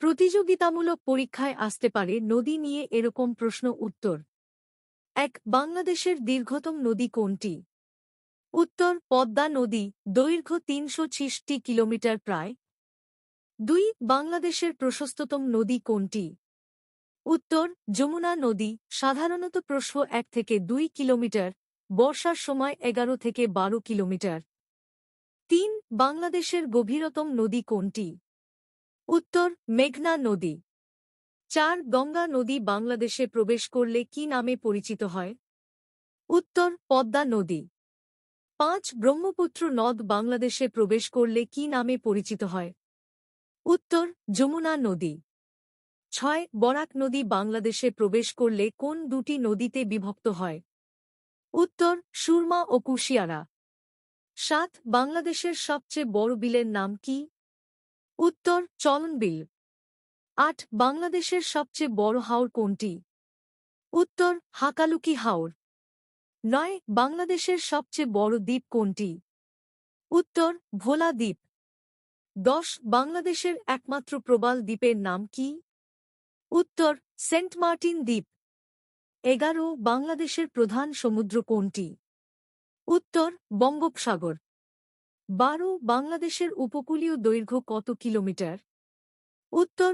প্রতিযোগিতামূলক পরীক্ষায় আসতে পারে নদী নিয়ে এরকম প্রশ্ন উত্তর। এক, বাংলাদেশের দীর্ঘতম নদী কোনটি? উত্তর, পদ্মা নদী, দৈর্ঘ্য তিনশো ছিষট্টি কিলোমিটার প্রায়। দুই, বাংলাদেশের প্রশস্ততম নদী কোনটি? উত্তর, যমুনা নদী, সাধারণত প্রশ্ন এক থেকে দুই কিলোমিটার, বর্ষার সময় এগারো থেকে বারো কিলোমিটার। তিন, বাংলাদেশের গভীরতম নদী কোনটি? উত্তর, মেঘনা নদী। চার, গঙ্গা নদী বাংলাদেশে প্রবেশ করলে কি নামে পরিচিত হয়? উত্তর, পদ্মা নদী। পাঁচ, ব্রহ্মপুত্র নদ বাংলাদেশে প্রবেশ করলে কি নামে পরিচিত হয়? উত্তর, যমুনা নদী। ছয়, বরাক নদী বাংলাদেশে প্রবেশ করলে কোন দুটি নদীতে বিভক্ত হয়? উত্তর, সুরমা ও কুশিয়ারা। সাত, বাংলাদেশের সবচেয়ে বড় বিলের নাম কি? উত্তর, চলন বিল। আট, বাংলাদেশের সবচেয়ে বড় হাওর কোনটি? উত্তর, হাকালুকি হাওর। নয়, বাংলাদেশের সবচেয়ে বড় দ্বীপ কোনটি? উত্তর, ভোলা দ্বীপ। দশ, বাংলাদেশের একমাত্র প্রবাল দ্বীপের নাম কি? উত্তর, সেন্ট মার্টিন দ্বীপ। এগারো, বাংলাদেশের প্রধান সমুদ্র কোনটি? উত্তর, বঙ্গোপসাগর। বারো বাংলাদেশের উপকূলীয় দৈর্ঘ্য কত কিলোমিটার? উত্তর